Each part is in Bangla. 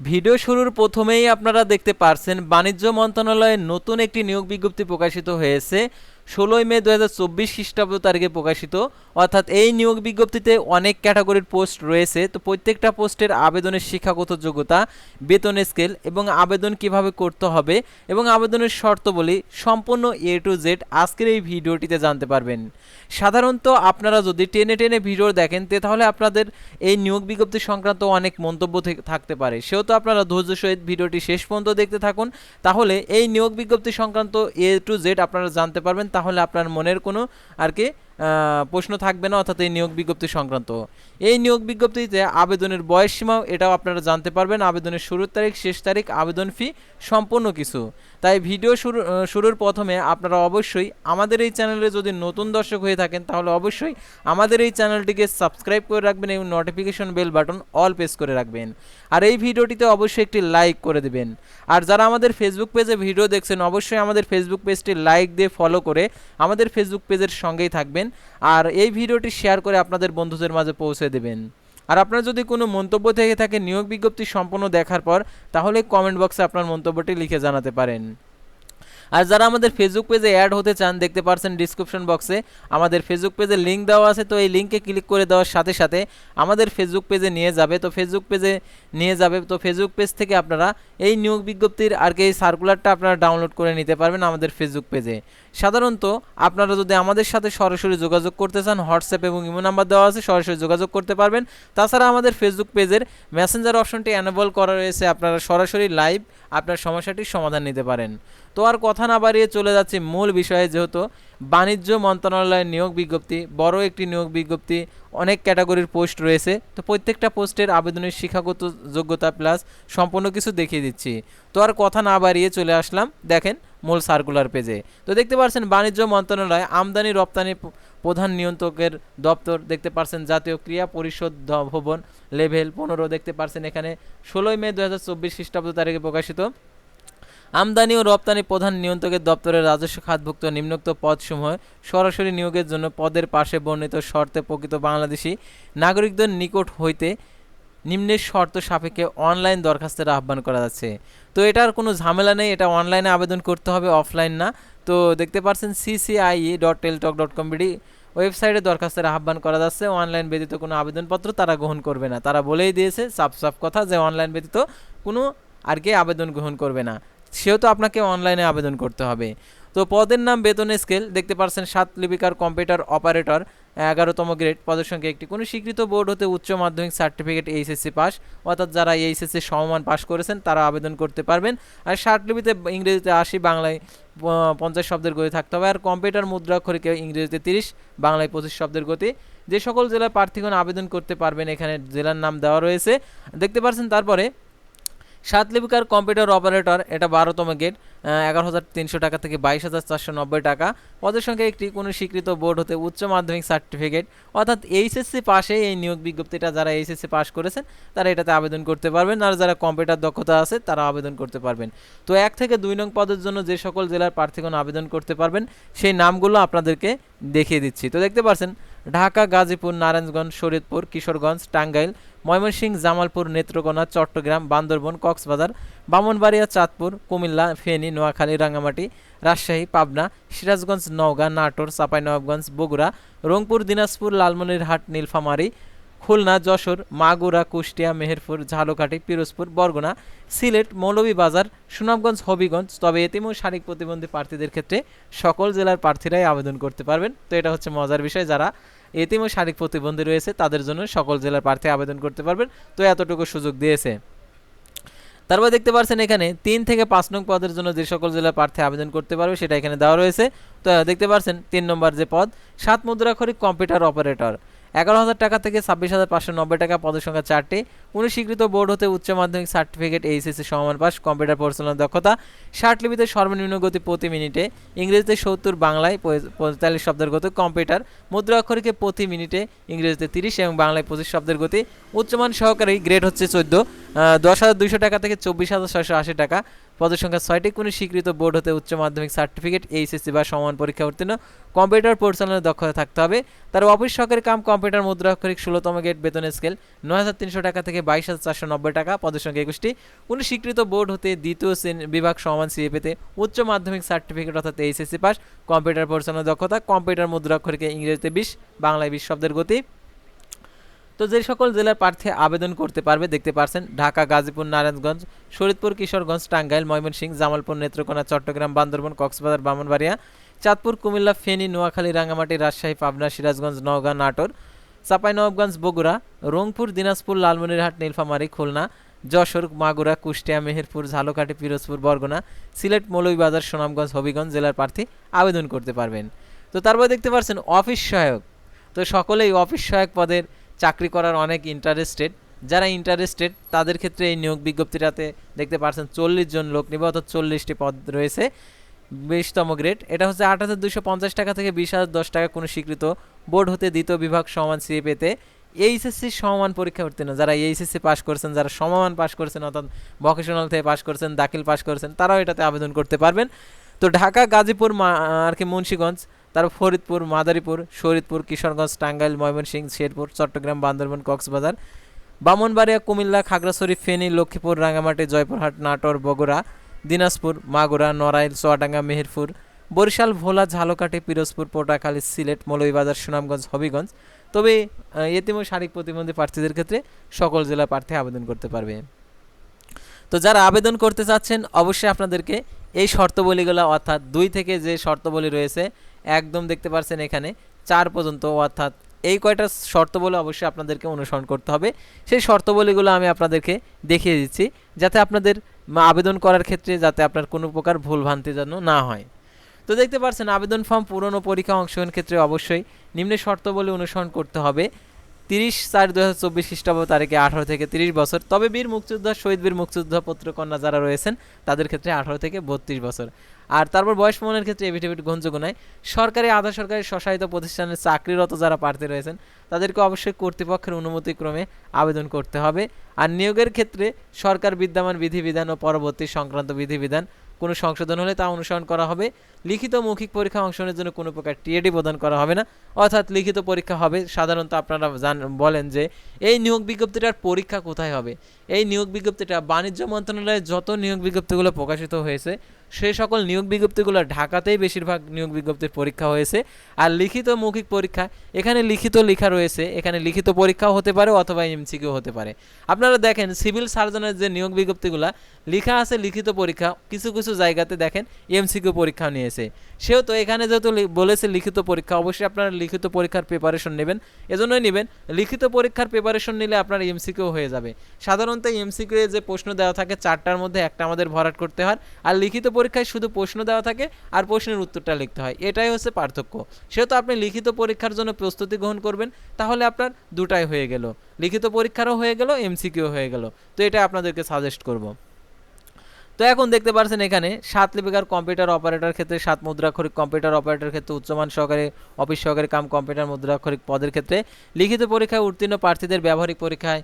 ভিডিও শুরুর প্রথমেই আপনারা দেখতে পারছেন বাণিজ্য মন্ত্রণালয়ের নতুন একটি নিয়োগ বিজ্ঞপ্তি প্রকাশিত হয়েছে। ষোলোই মে দু হাজার চব্বিশ খ্রিস্টাব্দ তারিখে প্রকাশিত। অর্থাৎ এই নিয়োগ বিজ্ঞপ্তিতে অনেক ক্যাটাগরির পোস্ট রয়েছে। তো প্রত্যেকটা পোস্টের আবেদনের শিক্ষাগত যোগ্যতা, বেতন স্কেল এবং আবেদন কীভাবে করতে হবে এবং আবেদনের শর্তবলী সম্পূর্ণ এ টু জেড আজকের এই ভিডিওটিতে জানতে পারবেন। সাধারণত আপনারা যদি টেনে টেনে ভিডিও দেখেন, তে তাহলে আপনাদের এই নিয়োগ বিজ্ঞপ্তি সংক্রান্ত অনেক মন্তব্য থেকে- থাকতে পারে। সেহেতু আপনারা ধৈর্য সহিত ভিডিওটি শেষ পর্যন্ত দেখতে থাকুন। তাহলে এই নিয়োগ বিজ্ঞপ্তি সংক্রান্ত এ টু জেড আপনারা জানতে পারবেন। তাহলে আপনার মনের কোনো আর কি প্রশ্ন থাকবে না, অর্থাৎ এই নিয়োগ বিজ্ঞপ্তি সংক্রান্ত। এই নিয়োগ বিজ্ঞপ্তিতে আবেদনের বয়স সীমাও এটাও আপনারা জানতে পারবেন, আবেদনের শুরুর তারিখ, শেষ তারিখ, আবেদন ফি, সম্পূর্ণ কিছু। তাই ভিডিও শুরু শুরুর প্রথমে আপনারা অবশ্যই আমাদের এই চ্যানেলে যদি নতুন দর্শক হয়ে থাকেন, তাহলে অবশ্যই আমাদের এই চ্যানেলটিকে সাবস্ক্রাইব করে রাখবেন, এবং notification bell button all press করে রাখবেন। আর এই ভিডিওটিতে অবশ্যই একটি লাইক করে দেবেন। আর যারা আমাদের ফেসবুক পেজে ভিডিও দেখছেন, অবশ্যই আমাদের ফেসবুক পেজটি লাইক দিয়ে ফলো করে আমাদের ফেসবুক পেজের সঙ্গেই থাকবেন। আর এই ভিডিওটি শেয়ার করে আপনাদের বন্ধুদের মাঝে পৌঁছে দেবেন। আর আপনার যদি কোনো মন্তব্য থেকে থাকে নিয়োগ বিজ্ঞপ্তি সম্পন্ন দেখার পর, তাহলে কমেন্ট বক্সে আপনার মন্তব্যটি লিখে জানাতে পারেন। আর যারা আমাদের ফেসবুক পেজে অ্যাড হতে চান, দেখতে পারছেন ডিসক্রিপশন বক্সে আমাদের ফেসবুক পেজে লিঙ্ক দেওয়া আছে, তো এই লিঙ্কে ক্লিক করে দেওয়ার সাথে সাথে আমাদের ফেসবুক পেজে নিয়ে যাবে। তো ফেসবুক পেজে নিয়ে যাবে, তো ফেসবুক পেজ থেকে আপনারা এই নিয়োগ বিজ্ঞপ্তির আর কি এই সার্কুলারটা আপনারা ডাউনলোড করে নিতে পারবেন আমাদের ফেসবুক পেজে সাধারণত আপনারা যদি আমাদের সাথে সরাসরি যোগাযোগ করতে চান হোয়াটসঅ্যাপ এবং ইমো নাম্বার দেওয়া আছে, সরাসরি যোগাযোগ করতে পারবেন। তাছাড়া আমাদের ফেসবুক পেজের মেসেঞ্জার অপশনটি অ্যানেবল করা রয়েছে, আপনারা সরাসরি লাইভ আপনার সমস্যাটির সমাধান নিতে পারেন। তো আর কথা না বাড়িয়ে চলে যাচ্ছি মূল বিষয়ে, যেহেতু বাণিজ্য মন্ত্রণালয়ের নিয়োগ বিজ্ঞপ্তি, বড় একটি নিয়োগ বিজ্ঞপ্তি, অনেক ক্যাটাগরির পোস্ট রয়েছে। তো প্রত্যেকটা পোস্টের আবেদনের শিক্ষাগত যোগ্যতা প্লাস সম্পূর্ণ কিছু দেখিয়ে দিচ্ছি। তো আর কথা না বাড়িয়ে চলে আসলাম, দেখেন মূল সার্কুলার পেজে তো দেখতে পাচ্ছেন বাণিজ্য মন্ত্রণালয় আমদানি রপ্তানি প্রধান নিয়ন্ত্রকের দপ্তর, দেখতে পাচ্ছেন জাতীয় ক্রিয়া পরিষদ ভবন লেভেল পনেরো, দেখতে পাচ্ছেন এখানে ষোলোই মে দু হাজার চব্বিশ খ্রিস্টাব্দ তারিখে প্রকাশিত। আমদানি ও রপ্তানি প্রধান নিয়ন্ত্রকের দপ্তরের রাজস্ব খাতভুক্ত নিম্নোক্ত পদসমূহ সরাসরি নিয়োগের জন্য পদের পাশে বর্ণিত শর্তে প্রকৃত বাংলাদেশি নাগরিকদের নিকট হইতে নিম্নের শর্ত সাপেক্ষে অনলাইন দরখাস্তের আহ্বান করা যাচ্ছে। তো এটার কোনো ঝামেলা নেই, এটা অনলাইনে আবেদন করতে হবে, অফলাইন না। তো দেখতে পাচ্ছেন CCIE dot Teletalk dot com BD ওয়েবসাইটে দরখাস্তের আহ্বান করা যাচ্ছে। অনলাইন ব্যতীত কোনো আবেদনপত্র তারা গ্রহণ করবে না। তারা বলেই দিয়েছে, সাফ সাফ কথা যে অনলাইন ব্যতীত কোনো আর কি আবেদন গ্রহণ করবে না। সেহেতু আপনাকে অনলাইনে আবেদন করতে হবে। তো পদের নাম, বেতন স্কেল দেখতে পাচ্ছেন সাত লিপিকার কম্পিউটার অপারেটর এগারোতম গ্রেড পদের সংখ্যা একটি, কোনো স্বীকৃত বোর্ড হতে উচ্চ মাধ্যমিক সার্টিফিকেট এইচএসসি পাস অর্থাৎ যারা এইচএসসি সমমান পাস করেছেন, তারা আবেদন করতে পারবেন। আর লিপিতে ইংরেজিতে আশি, বাংলায় পঞ্চাশ শব্দের গতি থাকতে হবে। আর কম্পিউটার মুদ্রাক্ষরিকে ইংরেজিতে তিরিশ, বাংলায় পঁচিশ শব্দের গতি। যে সকল জেলার প্রার্থীগণ আবেদন করতে পারবেন, এখানে জেলার নাম দেওয়া রয়েছে। দেখতে পাচ্ছেন তারপরে সাত লিপিকার কম্পিউটার অপারেটর, এটা বারোতম গেট এগারো হাজার তিনশো টাকা থেকে বাইশ হাজার চারশো নব্বই টাকা। পদের সংখ্যা একটি কোনো স্বীকৃত বোর্ড হতে উচ্চ মাধ্যমিক সার্টিফিকেট, অর্থাৎ এইচএসসি পাশে এই নিয়োগ বিজ্ঞপ্তিটা যারা এইচএসসি পাশ করেছেন, তারা এটাতে আবেদন করতে পারবেন। আর যারা কম্পিউটার দক্ষতা আছে, তারা আবেদন করতে পারবেন। তো এক থেকে দুই নং পদের জন্য যে সকল জেলার প্রার্থীগণ আবেদন করতে পারবেন, সেই নামগুলো আপনাদেরকে দেখিয়ে দিচ্ছি। তো দেখতে পাচ্ছেন ঢাকা, গাজীপুর, নারায়ণগঞ্জ, শরীয়তপুর, কিশোরগঞ্জ, টাঙ্গাইল, ময়মনসিংহ, জামালপুর, নেত্রকোনা, চট্টগ্রাম, বান্দরবন, কক্সবাজার, বামনবাড়িয়া, চাঁদপুর, কুমিল্লা, ফেনী, নোয়াখালী, রাঙ্গামাটি, রাজশাহী, পাবনা, সিরাজগঞ্জ, নওগাঁ, নাটোর, চাঁপাইনবাবগঞ্জ, বগুড়া, রংপুর, দিনাজপুর, লালমনিরহাট, নীলফামারী, খুলনা, যশোর, মাগুরা, কুষ্টিয়া, মেহেরপুর, ঝালকাঠি, পিরোজপুর, বরগুনা, সিলেট, মৌলভীবাজার, সুনামগঞ্জ, হবিগঞ্জ, তবে এতিম শারীরিক প্রতিবন্ধী প্রার্থীদের ক্ষেত্রে সকল জেলার প্রার্থীরাই আবেদন করতে পারবেন। তো এটা হচ্ছে মজার বিষয়, যারা এতিম ও শারীরিক প্রতিবন্ধী রয়েছে, তাদের জন্য সকল জেলার প্রার্থী আবেদন করতে পারবেন। তো এতটুকু সুযোগ দিয়েছে। তারপর দেখতে পাচ্ছেন এখানে তিন থেকে পাঁচ নং পদের জন্য যে সকল জেলার প্রার্থী আবেদন করতে পারবে, সেটা এখানে দেওয়া রয়েছে। তো দেখতে পাচ্ছেন তিন নম্বর যে পদ, সাত মুদ্রাক্ষরিক কম্পিউটার অপারেটর। এগারো হাজার টাকা থেকে ছাব্বিশ হাজার পাঁচশো নব্বই টাকা পদের সংখ্যা চারটি। স্বীকৃত বোর্ড হতে উচ্চ মাধ্যমিক সার্টিফিকেট এইচএসসি সমান পাস, কম্পিউটার পরিচালনার দক্ষতা, ষাট লিপিতে সর্বনিম্ন গতি প্রতি মিনিটে, ইংরেজিতে সত্তর, বাংলায় পঁয়তাল্লিশ শব্দের গতি, কম্পিউটার মুদ্রা অক্ষরকে প্রতি মিনিটে ইংরেজিতে তিরিশ এবং বাংলায় পঁচিশ শব্দের গতি। উচ্চমান সহকারী গ্রেড হচ্ছে চোদ্দ। দশ হাজার দুইশো টাকা থেকে চব্বিশ হাজার ছয়শো আশি টাকা। পদের সংখ্যা ছয়টি। কোনো স্বীকৃত বোর্ড হতে উচ্চ মাধ্যমিক সার্টিফিকেট, এইচএসসি বা সমান পরীক্ষা উত্তীর্ণ। কম্পিউটার পরিচালনার দক্ষতা থাকতে হবে। তার অফিস সহকারী কাম, কম্পিউটার মুদ্রা অক্ষরিক ষোলোতম গেট, বেতন স্কেল, নয় হাজার তিনশো টাকা থেকে বাইশ হাজার চারশো নব্বই টাকা। পদের সংখ্যা একুশটি। কোনো স্বীকৃত বোর্ড হতে দ্বিতীয় শ্রেণি বিভাগ সমান সিএ পেতে উচ্চ মাধ্যমিক সার্টিফিকেট অর্থাৎ এইচএসসি পাস। কম্পিউটার পরিচালনার দক্ষতা, কম্পিউটার মুদ্রা অক্ষরিকে ইংরেজিতে বিশ, বাংলায় বিশ শব্দের গতি। তো যে সকল জেলার প্রার্থী আবেদন করতে পারবে, দেখতে পারছেন, ঢাকা, গাজীপুর, নারায়ণগঞ্জ ফরিদপুর কিশোরগঞ্জ, টাঙ্গাইল, ময়মনসিংহ, জামালপুর, নেত্রকোনা, চট্টগ্রাম, বান্দরবান, কক্সবাজার, বামনবাড়িয়া, চাঁদপুর, কুমিল্লা, ফেনী, নোয়াখালী, রাঙ্গামাটি, রাজশাহী, পাবনা, সিরাজগঞ্জ, নওগাঁ, নাটোর, চাঁপাইনবাবগঞ্জ, বগুড়া, রংপুর, দিনাজপুর, লালমনিরহাট, নীলফামারী, খুলনা, যশোর, মাগুরা, কুষ্টিয়া, মেহেরপুর, ঝালকাঠি, পিরোজপুর, বরগুনা, সিলেট, মৌলভীবাজার, সুনামগঞ্জ, হবিগঞ্জ জেলার প্রার্থী আবেদন করতে পারবেন। তো তারপর দেখতে পাচ্ছেন অফিস সহায়ক। তো সকলেই অফিস সহায়ক পদের চাকরি করার অনেক ইন্টারেস্টেড যারা ইন্টারেস্টেড তাদের ক্ষেত্রে এই নিয়োগ বিজ্ঞপ্তিটাতে দেখতে পাচ্ছেন চল্লিশ জন লোক নিবে, অর্থাৎ চল্লিশটি পদ রয়েছে। বিশতম গ্রেড এটা হচ্ছে আট হাজার দুশো পঞ্চাশ টাকা থেকে বিশ হাজার দশ টাকা কোনো স্বীকৃত বোর্ড হতে দ্বিতীয় বিভাগ সমান সিএ পেতে। এইচএসসি সমমান পরীক্ষা উত্তীর্ণ, যারা এইচএসসি পাস করছেন, যারা সমমান পাস করছেন, অর্থাৎ ভকেশনাল থেকে পাস করছেন, দাখিল পাস করছেন, তারাও এটাতে আবেদন করতে পারবেন। তো ঢাকা, গাজীপুর আর কি মুন্সীগঞ্জ তারপর ফরিদপুর, মাদারীপুর, শরীদপুর, কিশোরগঞ্জ, টাঙ্গাইল, ময়মনসিংহ, শেরপুর, চট্টগ্রাম, বান্দরবান, কক্সবাজার, বামনবাড়িয়া, কুমিল্লা, খাগড়াছড়ি, ফেনী, লক্ষ্মীপুর, রাঙ্গামাটি, জয়পুরহাট, নাটোর, বগুড়া, দিনাজপুর, মাগুরা, নড়াইল, চুয়াডাঙ্গা, মেহেরপুর, বরিশাল, ভোলা, ঝালকাঠি, পিরোজপুর পটুয়াখালী সিলেট, মৌলভীবাজার, সুনামগঞ্জ, হবিগঞ্জ। তবে এতিম শারীরিক প্রতিবন্ধী প্রার্থীদের ক্ষেত্রে সকল জেলা প্রার্থী আবেদন করতে পারবে। তো যারা আবেদন করতে চাচ্ছেন, অবশ্যই আপনাদেরকে এই শর্তবলীগুলো, অর্থাৎ দুই থেকে যে শর্তবলী রয়েছে একদম দেখতে পারছেন এখানে চার পর্যন্ত, অর্থাৎ এই কয়টা শর্তবলী অবশ্যই আপনাদেরকে অনুসরণ করতে হবে। সেই শর্তবলীগুলো আমি আপনাদেরকে দেখিয়ে দিচ্ছি, যাতে আপনাদের আবেদন করার ক্ষেত্রে যাতে আপনার কোনো প্রকার ভুলভ্রান্তি যেন না হয়। তো দেখতে পাচ্ছেন আবেদন ফর্ম পূরণ ও পরীক্ষা অংশগ্রহণ ক্ষেত্রে অবশ্যই নিম্ন শর্তবলী অনুসরণ করতে হবে। তিরিশ চার দু হাজার চব্বিশ খ্রিস্টাব্দ তারিখে আঠারো থেকে তিরিশ বছর। তবে বীর মুক্তিযোদ্ধা, শহীদ বীর মুক্তিযোদ্ধা পুত্রকন্যা যারা রয়েছেন, তাদের ক্ষেত্রে আঠারো থেকে বত্রিশ বছর। আর তারপর বয়স প্রমাণের ক্ষেত্রে এভিডেভিট গ্রহণযোগ্য নয় সরকারি, আধা সরকারি স্বশাসিত প্রতিষ্ঠানে চাকরিরত যারা প্রার্থী রয়েছেন, তাদেরকে অবশ্যই কর্তৃপক্ষের অনুমতিক্রমে আবেদন করতে হবে। আর নিয়োগের ক্ষেত্রে সরকার বিদ্যমান বিধিবিধান ও পরবর্তী সংক্রান্ত বিধিবিধান কোনো সংশোধন হলে তা অনুসরণ করা হবে। লিখিত মৌখিক পরীক্ষা অংশগ্রহণের জন্য কোনো প্রকার টিএডি প্রদান করা হবে না। অর্থাৎ লিখিত পরীক্ষা হবে। সাধারণত আপনারা জান, বলেন যে, এই নিয়োগ বিজ্ঞপ্তিটার পরীক্ষা কোথায় হবে? এই নিয়োগ বিজ্ঞপ্তিটা বাণিজ্য মন্ত্রণালয়ে যত নিয়োগ বিজ্ঞপ্তিগুলো প্রকাশিত হয়েছে সেই সকল নিয়োগ বিজ্ঞপ্তিগুলো ঢাকাতেই বেশিরভাগ নিয়োগ বিজ্ঞপ্তির পরীক্ষা হয়েছে। আর লিখিত মৌখিক পরীক্ষা, এখানে লিখিত লেখা রয়েছে, এখানে লিখিত পরীক্ষাও হতে পারে অথবা এমসিকিউ হতে পারে। আপনারা দেখেন, সিভিল সার্জনের যে নিয়োগ বিজ্ঞপ্তিগুলো, লেখা আছে লিখিত পরীক্ষা, কিছু কিছু জায়গাতে দেখেন এমসিকিউ পরীক্ষা নিয়েছে। সেও তো এখানে যেহেতু বলেছে লিখিত পরীক্ষা, অবশ্যই আপনারা লিখিত পরীক্ষার প্রিপারেশন নেবেন। এজন্যই নেবেন, লিখিত পরীক্ষার প্রিপারেশন নিলে আপনার এমসিকিউ হয়ে যাবে। সাধারণত এমসিকিউ যে প্রশ্ন দেওয়া থাকে, চারটার মধ্যে একটা আমাদের ভরাট করতে হয়। আর লিখিত পরীক্ষায় শুধু প্রশ্ন দেওয়া থাকে আর প্রশ্নের উত্তরটা লিখতে হয়। এটাই হচ্ছে পার্থক্য। সেহেতু আপনি লিখিত পরীক্ষার জন্য প্রস্তুতি গ্রহণ করবেন, তাহলে আপনার দুটাই হয়ে গেল। লিখিত পরীক্ষারও হয়ে গেল এমসিকিউ হয়ে গেল। তো এটা আপনাদেরকে সাজেস্ট করব। তো এখন দেখতে পাচ্ছেন এখানে সাত লিপিকার কম্পিউটার অপারেটর ক্ষেত্রে, সাত মুদ্রাক্ষরিক কম্পিউটার অপারেটর ক্ষেত্রে উচ্চমান সহকারে, অফিস সহকারী কাম কম্পিউটার মুদ্রাক্ষরিক পদের ক্ষেত্রে। লিখিত পরীক্ষায় উত্তীর্ণ প্রার্থীদের ব্যবহারিক পরীক্ষায়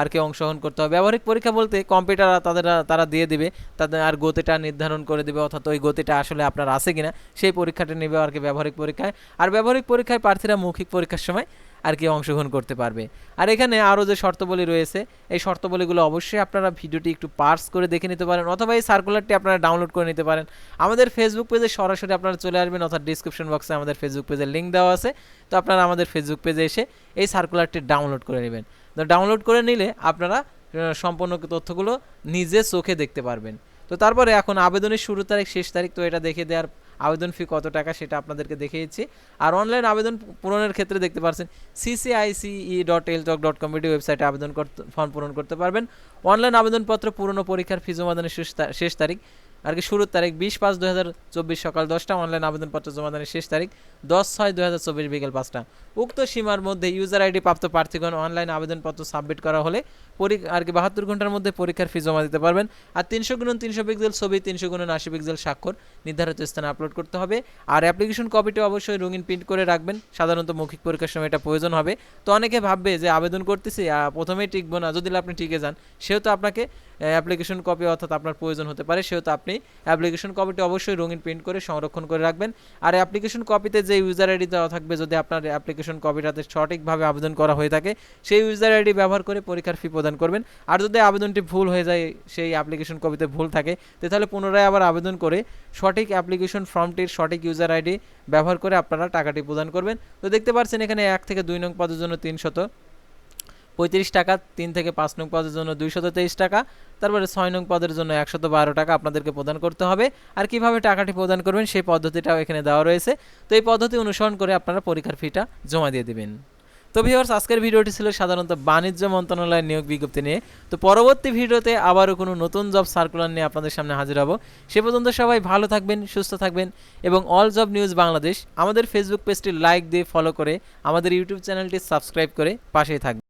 আর কি অংশগ্রহণ করতে হবে। ব্যবহারিক পরীক্ষা বলতে কম্পিউটার তাদের তারা দিয়ে দিবে, তাদের আর গতিটা নির্ধারণ করে দিবে, অর্থাৎ ওই গতিটা আসলে আপনার আছে কিনা, সেই পরীক্ষাটা নেবে আর কি ব্যবহারিক পরীক্ষায়। আর ব্যবহারিক পরীক্ষায় প্রার্থীরা মৌখিক পরীক্ষার সময় আর কি অংশগ্রহণ করতে পারবে। আর এখানে আরও যে শর্তাবলী রয়েছে, এই শর্তবলীগুলো অবশ্যই আপনারা ভিডিওটি একটু পার্স করে দেখে নিতে পারেন অথবা এই সার্কুলারটি আপনারা ডাউনলোড করে নিতে পারেন। আমাদের ফেসবুক পেজে সরাসরি আপনারা চলে আসবেন অর্থাৎ ডিসক্রিপশন বক্সে আমাদের ফেসবুক পেজের লিঙ্ক দেওয়া আছে। তো আপনারা আমাদের ফেসবুক পেজে এসে এই সার্কুলারটি ডাউনলোড করে নেবেন। তো ডাউনলোড করে নিলে আপনারা সম্পূর্ণ তথ্যগুলো নিজে চোখে দেখতে পারবেন। তো তারপরে এখন আবেদনের শুরু তারিখ, শেষ তারিখ, তো এটা দেখে দেওয়ার আবেদন ফি কত টাকা সেটা আপনাদেরকে দেখিয়েছি। আর অনলাইন আবেদন পূরণের ক্ষেত্রে দেখতে পাচ্ছেন সিসিআইসিই ডট এলটক ডট কমিটি ওয়েবসাইটে আবেদন করতে ফর্ম পূরণ করতে পারবেন। অনলাইন আবেদনপত্র পূরণ ও পরীক্ষার ফি জমাদানের শেষ তা- শেষ তারিখ। আর কি শুরুর তারিখ বিশ পাঁচ দু হাজার চব্বিশ সকাল দশটা অনলাইন আবেদনপত্র জমাদানের শেষ তারিখ দশ ছয় দু হাজার চব্বিশ বিকেল পাঁচটা। উক্ত সীমার মধ্যে ইউজার আইডি প্রাপ্ত প্রার্থীগণ অনলাইন আবেদনপত্র সাবমিট করা হলে পরী- আর কি বাহাত্তর ঘণ্টার মধ্যে পরীক্ষার ফি জমা দিতে পারবেন। আর তিনশো গুণন তিনশো পিক্সেল ছবি, তিনশো গুণন আশি পিক্সেল স্বাক্ষর নির্ধারিত স্থানে আপলোড করতে হবে। আর অ্যাপ্লিকেশন কপিটি অবশ্যই রঙিন প্রিন্ট করে রাখবেন। সাধারণত মৌখিক পরীক্ষার সময় এটা প্রয়োজন হবে। তো অনেকে ভাববে যে আবেদন করতেছি প্রথমেই টিকবো না। যদি আপনি টিকে যান, সেহেতু আপনাকে অ্যাপ্লিকেশন কপি অর্থাৎ আপনার প্রয়োজন হতে পারে, সেহেতু আপনি অ্যাপ্লিকেশন কপিটি অবশ্যই রঙিন প্রিন্ট করে সংরক্ষণ করে রাখবেন। আর অ্যাপ্লিকেশন কপিতে যে ইউজার আইডি দেওয়া থাকবে, যদি আপনার অ্যাপ্লিকেশন কপিটাতে সঠিকভাবে আবেদন করা হয়ে থাকে, সেই ইউজার আইডি ব্যবহার করে পরীক্ষার ফি প্রদান করবেন। আর যদি আবেদনটি ভুল হয়ে যায়, সেই অ্যাপ্লিকেশন কপিতে ভুল থাকে তাহলে পুনরায় আবার আবেদন করে সঠিক অ্যাপ্লিকেশন ফর্মটির সঠিক ইউজার আইডি ব্যবহার করে আপনারা টাকাটি প্রদান করবেন। তো দেখতে পাচ্ছেন এখানে এক থেকে দুই নং পদের জন্য তিনশত পঁয়ত্রিশ টাকা, তিন থেকে পাঁচ নং পদের জন্য দুইশত তেইশ টাকা, তারপরে ছয় নং পদের জন্য একশত বারো টাকা আপনাদেরকে প্রদান করতে হবে। আর কীভাবে টাকাটি প্রদান করবেন সেই পদ্ধতিটাও এখানে দেওয়া রয়েছে। তো এই পদ্ধতি অনুসরণ করে আপনারা পরীক্ষার ফিটা জমা দিয়ে দেবেন। তো ভিউয়ার্স, আজকের ভিডিওটি ছিল সাধারণত বাণিজ্য মন্ত্রণালয়ের নিয়োগ বিজ্ঞপ্তি নিয়ে। তো পরবর্তী ভিডিওতে আবারও কোনো নতুন জব সার্কুলার নিয়ে আপনাদের সামনে হাজির হব। সে পর্যন্ত সবাই ভালো থাকবেন, সুস্থ থাকবেন এবং অল জব নিউজ বাংলাদেশ আমাদের ফেসবুক পেজটি লাইক দিয়ে ফলো করে আমাদের ইউটিউব চ্যানেলটি সাবস্ক্রাইব করে পাশেই থাকবেন।